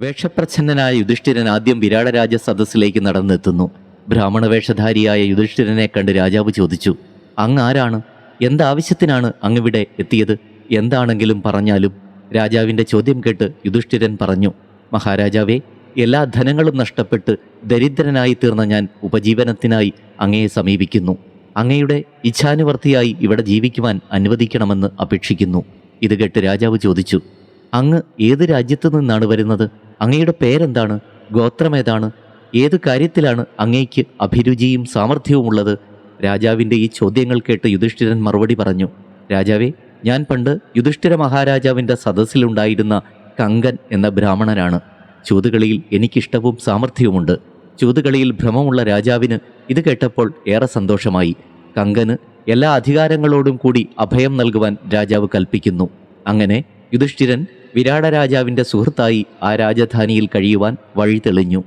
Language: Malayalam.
വേഷപ്രച്ഛന്നനായ യുധിഷ്ഠിരൻ ആദ്യം വിരാടരാജ സദസ്സിലേക്ക് നടന്നെത്തുന്നു. ബ്രാഹ്മണ വേഷധാരിയായ യുധിഷ്ഠിരനെ കണ്ട് രാജാവ് ചോദിച്ചു അങ്ങ് ആരാണ്? എന്താവശ്യത്തിനാണ് അങ്ങിവിടെ എത്തിയത്? എന്താണെങ്കിലും പറഞ്ഞാലും? രാജാവിന്റെ ചോദ്യം കേട്ട് യുധിഷ്ഠിരൻ പറഞ്ഞു മഹാരാജാവേ എല്ലാ ധനങ്ങളും നഷ്ടപ്പെട്ട് ദരിദ്രനായി തീർന്ന ഞാൻ ഉപജീവനത്തിനായി അങ്ങയെ സമീപിക്കുന്നു. അങ്ങയുടെ ഇച്ഛാനുവർത്തിയായി ഇവിടെ ജീവിക്കുവാൻ അനുവദിക്കണമെന്ന് അപേക്ഷിക്കുന്നു. ഇത് കേട്ട് രാജാവ് ചോദിച്ചു അങ്ങ് ഏത് രാജ്യത്തു നിന്നാണ് വരുന്നത്? അങ്ങയുടെ പേരെന്താണ്? ഗോത്രമേതാണ്? ഏത് കാര്യത്തിലാണ് അങ്ങയ്ക്ക് അഭിരുചിയും സാമർഥ്യവും ഉള്ളത്? രാജാവിന്റെ ഈ ചോദ്യങ്ങൾ കേട്ട് യുധിഷ്ഠിരൻ മറുപടി പറഞ്ഞു രാജാവേ ഞാൻ പണ്ട് യുധിഷ്ഠിര മഹാരാജാവിന്റെ സദസ്സിലുണ്ടായിരുന്ന കങ്കൻ എന്ന ബ്രാഹ്മണനാണ്. ചൂതുകളിയിൽ എനിക്കിഷ്ടവും സാമർഥ്യവുമുണ്ട്. ചൂതുകളിയിൽ ഭ്രമമുള്ള രാജാവിന് ഇത് കേട്ടപ്പോൾ ഏറെ സന്തോഷമായി. കങ്കന് എല്ലാ അധികാരങ്ങളോടും കൂടി അഭയം നൽകുവാൻ രാജാവ് കൽപ്പിക്കുന്നു. അങ്ങനെ യുധിഷ്ഠിരൻ വിരാട രാജാവിന്റെ സുഹൃത്തായി ആ രാജധാനിയിൽ കഴിയുവാൻ വഴി തെളിഞ്ഞു.